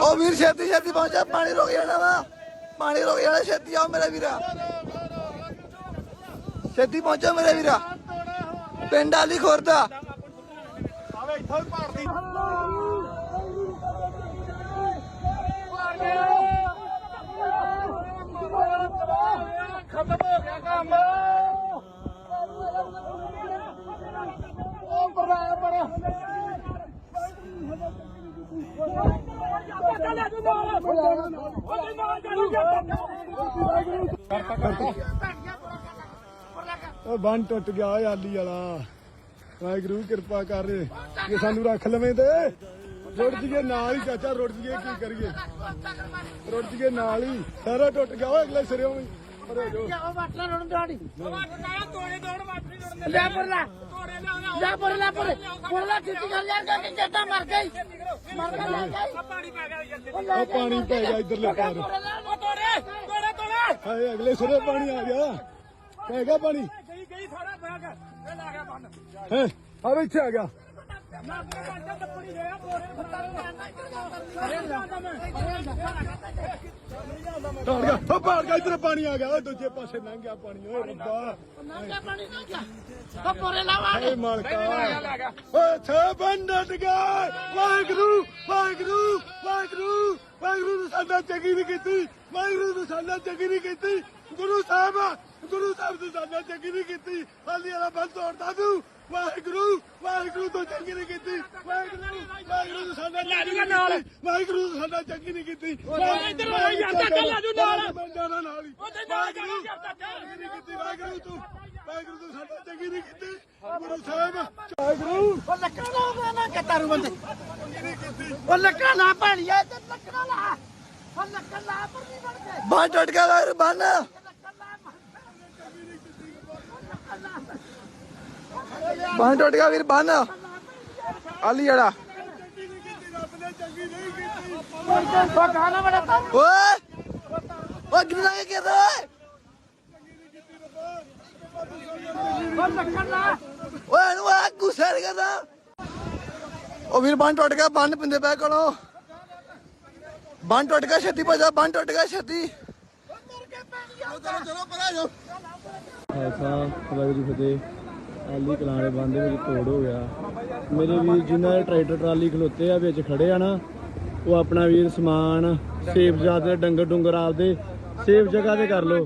ਉਹ ਵੀਰ ਛੇਤੀ ਛੇਤੀ ਪਹੁੰਚਾ ਪਾਣੀ ਰੁਕ ਜਾਣਾ ਵਾ। ਪਾਣੀ ਰੁਕ ਜਾਣਾ ਛੇਤੀ ਆਓ ਮੇਰੇ ਵੀਰਾ। ਛੇਤੀ ਪਹੁੰਚੋ ਮੇਰੇ ਵੀਰਾ। ਪਿੰਡ ਆਲੀ ਖੁਰਦਾ ਆਵੇ ਇੱਥੋਂ ਹੀ ਭਾਰਤੀ ਖਤਮ ਹੋ ਗਿਆ ਕੰਮ ਉਹ ਬੜਾ ਬੜਾ ਉਹ ਬੰਨ ਟੁੱਟ ਗਿਆ ਓਏ ਆਲੀ ਵਾਲਾ। ਵਾਹਿਗੁਰੂ ਕਿਰਪਾ ਕਰ ਜੇ ਸਾਨੂੰ ਰੱਖ ਲਵੇਂ ਤੇ ਰੁੜ ਜੀਏ ਨਾਲ ਹੀ ਚਾਚਾ ਰੁੜ ਜੀਏ ਕੀ ਕਰੀਏ? ਰੁੜ ਜੀਏ ਨਾਲ ਹੀ। ਸਾਰਾ ਟੁੱਟ ਗਿਆ ਓਏ ਅਗਲੇ ਸਿਰੇ ਵੀ। ਪਰੇ ਜੋ ਲੈ ਪਰ ਲੈ ਲੈ ਪਰ ਲੈ ਪਰ ਪਰ ਲੈ ਕਿੱਥੇ ਕਰ ਯਾਰ ਕਿ ਜੱਟਾ ਮਰ ਗਈ। ਮਰ ਗਿਆ ਲੈ ਗਈ। ਉਹ ਪਾਣੀ ਪੈ ਗਿਆ ਇਧਰਲੇ ਪਾਰ। ਉਹ ਤੋੜੇ ਤੋੜੇ ਤੋੜੇ। ਹਾਏ ਅਗਲੇ ਸਿਰੇ ਪਾਣੀ ਆ ਗਿਆ। ਪੈ ਗਿਆ ਪਾਣੀ? ਗਈ ਗਈ ਥੋੜਾ ਬੈਗ ਇਹ ਲਾ ਗਿਆ ਬੰਨ। ਹੈ? ਆ ਇੱਥੇ ਆ ਗਿਆ। ਮੈਂ ਆਪਣੇ ਘਰ ਦਾ ਟੱਪੜੀ ਗਿਆ ਤੋੜੇ ਫੱਟਾ ਪਾੜ ਗਿਆ ਉਹ ਪਾੜ ਗਿਆ ਇਧਰ ਪਾਣੀ ਆ ਗਿਆ ਓਏ ਦੂਜੇ ਪਾਸੇ ਲੰਘ ਗਿਆ ਪਾਣੀ ਓਏ ਰੱਬਾ। ਨਾ ਪਾਣੀ ਨਾ ਗਿਆ। ਉਹ ਪੋਰੇ ਲਾਵਾ ਏ ਮਾਲਕਾ। ਓਏ ਛੇ ਬੰਦਟ ਗਏ ਵਾਹਿਗੁਰੂ ਵਾਹਿਗੁਰੂ ਵਾਹਿਗੁਰੂ ਵਾਹਿਗੁਰੂ ਨੇ ਸਾਡਾ ਚੰਗੀ ਨਹੀਂ ਕੀਤੀ ਵਾਹਿਗੁਰੂ ਨੇ ਸਾਡਾ ਚੰਗੀ ਨਹੀਂ ਕੀਤੀ। ਗੁਰੂ ਸਾਹਿਬ ਨੇ ਸਾਡਾ ਚੰਗੀ ਨਹੀਂ ਕੀਤੀ। ਹਾਲੀ ਵਾਲਾ ਬੰਦ ਤੋੜਦਾ ਤੂੰ। ਵਾਹਿਗੁਰੂ ਵਾਹਿਗੁਰੂ ਤੋਂ ਚੰਗੀ ਨਹੀਂ ਕੀਤੀ। ਵਾਹਿਗੁਰੂ ਵਾਹਿਗੁਰੂ ਸਾਡਾ ਚੰਗੀ ਨਹੀਂ ਕੀਤੀ। ਵਾਹਿਗੁਰੂ ਨੇ ਸਾਡਾ ਚੰਗੀ ਨਹੀਂ ਕੀਤੀ। ਇੱਧਰ ਆ ਯਾਰ, ਜੂ ਨਾਲ। ਨਾਲ। ਹੀ। ਉਹਦੇ ਨਾਲ। ਚੰਗੀ ਕੀਤੀ। ਵਾਹਿਗੁਰੂ ਤੂੰ ਵਾਹਿਗੁਰੂ ਤੂੰ ਸਾਡਾ ਚੰਗੀ ਨਹੀਂ ਕੀਤੀ। ਗੁਰੂ ਸਾਹਿਬ ਵਾਹਿਗੁਰੂ। ਉਹ ਲੱਕੜਾ ਲਾ ਨਾ ਕਤਾਰੂ ਬੰਦੇ। ਉਹ ਲੱਕੜਾ ਨਾ ਭਾਣੀਆ ਤੇ ਲੱਕੜਾ ਲਾ। ਉਹ ਲੱਕੜਾ ਲਾ ਪਰ ਨਹੀਂ ਬਣ ਕੇ ਬੰਨ ਟੁੱਟ ਗਿਆ ਵੀਰ ਬੰਨ ਲੱਕੜਾ ਲਾ ਬੰਨ ਟੁੱਟ ਗਿਆ ਵੀਰ, ਬੰਨ। ਆਲੀ ਜੜਾ ਓਏ ਓਏ ਕਿੰਨਾ ਲੱਗੇ ਕਿਦਾ ਓਏ? ਉਹ ਆ ਗੁੱਸੇ ਨਹੀਂ ਕਰਦਾ। ਉਹ ਵੀਰ, ਬੰਨ ਟੁੱਟ ਗਿਆ, ਬੰਨ ਪਿੰਦੇ ਪੈ ਕੋਲੋਂ। ਬੰਨ ਟੁੱਟ ਗਿਆ, ਛੇਤੀ ਭਜਾ, ਬੰਨ ਟੁੱਟ ਗਿਆ, ਛੇਤੀ। ਖਾਲਸਾ, ਵਾਹਿਗੁਰੂ ਜੀ ਫਤਿਹ। ਆਲੀ ਕਲਾਣੇ ਬੰਦ ਦੇ ਵਿੱਚ ਤੋੜ ਹੋ ਗਿਆ। ਮੇਰੇ ਵੀਰ ਜਿਨ੍ਹਾਂ ਦੇ ਟਰੈਕਟਰ ਟਰਾਲੀ ਖਲੋਤੇ ਆ, ਵਿੱਚ ਖੜੇ ਆ ਨਾ, ਉਹ ਆਪਣਾ ਵੀਰ ਸਮਾਨ, ਸੇਫ ਜਾਤ ਦੇ ਡੰਗਰ ਡੁੰਗਰ ਆਪਦੇ, ਸੇਫ ਜਗ੍ਹਾ ਤੇ ਕਰ ਲਓ।